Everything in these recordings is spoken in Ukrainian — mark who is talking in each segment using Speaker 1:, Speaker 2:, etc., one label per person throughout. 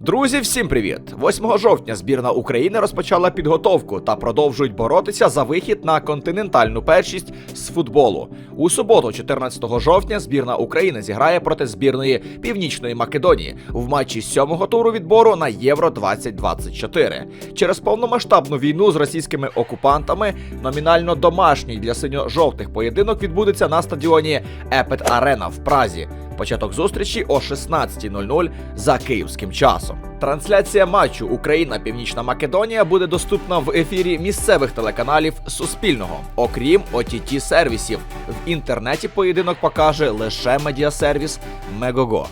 Speaker 1: Друзі, всім привіт! 8 жовтня збірна України розпочала підготовку та продовжують боротися за вихід на континентальну першість з футболу. У суботу, 14 жовтня, збірна України зіграє проти збірної Північної Македонії в матчі сьомого туру відбору на Євро 2024. Через повномасштабну війну з російськими окупантами номінально домашній для синьо-жовтих поєдинок відбудеться на стадіоні Епет Арена в Празі. Початок зустрічі о 16.00 за київським часом. Трансляція матчу Україна Північна Македонія буде доступна в ефірі місцевих телеканалів Суспільного, окрім ott сервісів. В інтернеті поєдинок покаже лише медіасервіс Мегого.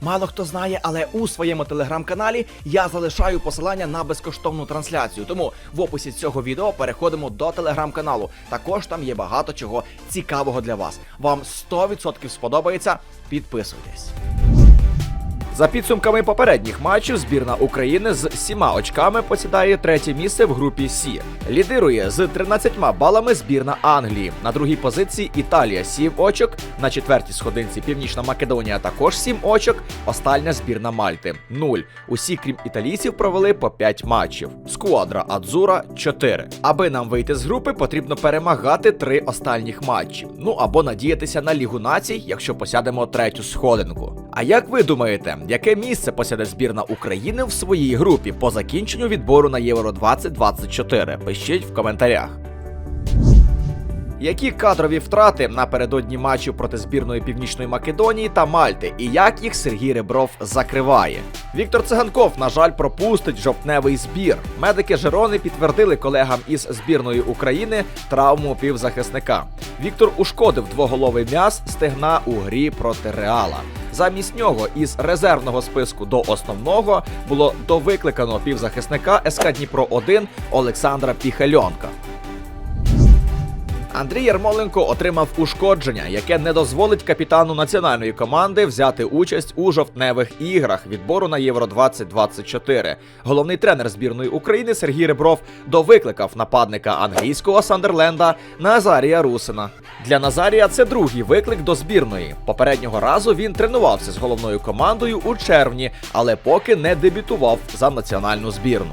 Speaker 1: Мало хто знає, але у своєму телеграм-каналі я залишаю посилання на безкоштовну трансляцію. Тому в описі цього відео переходимо до телеграм-каналу. Також там є багато чого цікавого для вас. Вам 100% сподобається. Підписуйтесь. За підсумками попередніх матчів, збірна України з сіма очками посідає третє місце в групі Сі. Лідирує з 13 балами збірна Англії. На другій позиції Італія 7 очок. На четвертій сходинці Північна Македонія також 7 очок. Остання збірна Мальти 0. Усі, крім італійців, провели по 5 матчів. Скуадра Адзура 4. Аби нам вийти з групи, потрібно перемагати три останніх матчі. Ну або надіятися на Лігу націй, якщо посядемо третю сходинку. А як ви думаєте, яке місце посяде збірна України в своїй групі по закінченню відбору на Євро 2024? Пишіть в коментарях. Які кадрові втрати напередодні матчу проти збірної Північної Македонії та Мальти, і як їх Сергій Ребров закриває? Віктор Циганков, на жаль, пропустить жовтневий збір. Медики Жерони підтвердили колегам із збірної України травму півзахисника. Віктор ушкодив двоголовий м'яз стегна у грі проти Реала. Замість нього із резервного списку до основного було довикликано півзахисника СК Дніпро 1 Олександра Піхальонка. Андрій Ярмоленко отримав ушкодження, яке не дозволить капітану національної команди взяти участь у жовтневих іграх відбору на Євро 2024. Головний тренер збірної України Сергій Ребров довикликав нападника англійського Сандерленда Назарія Русина. Для Назарія це другий виклик до збірної. Попереднього разу він тренувався з головною командою у червні, але поки не дебютував за національну збірну.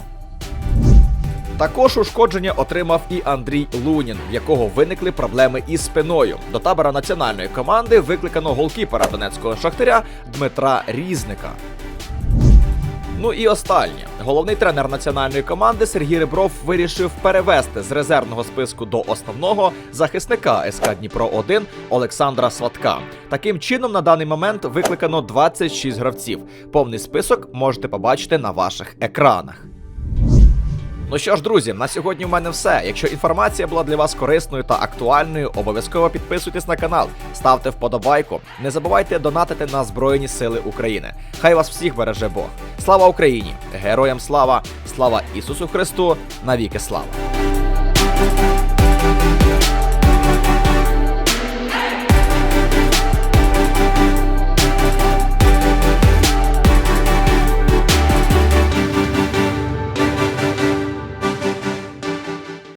Speaker 1: Також ушкодження отримав і Андрій Лунін, в якого виникли проблеми із спиною. До табора національної команди викликано голкіпера донецького шахтаря Дмитра Різника. Ну і останнє. Головний тренер національної команди Сергій Ребров вирішив перевести з резервного списку до основного захисника СК Дніпро 1 Олександра Сватка. Таким чином, на даний момент викликано 26 гравців. Повний список можете побачити на ваших екранах. Ну що ж, друзі, на сьогодні в мене все. Якщо інформація була для вас корисною та актуальною, обов'язково підписуйтесь на канал, ставте вподобайку. Не забувайте донатити на Збройні Сили України. Хай вас всіх береже Бог. Слава Україні! Героям слава! Слава Ісусу Христу! Навіки слава!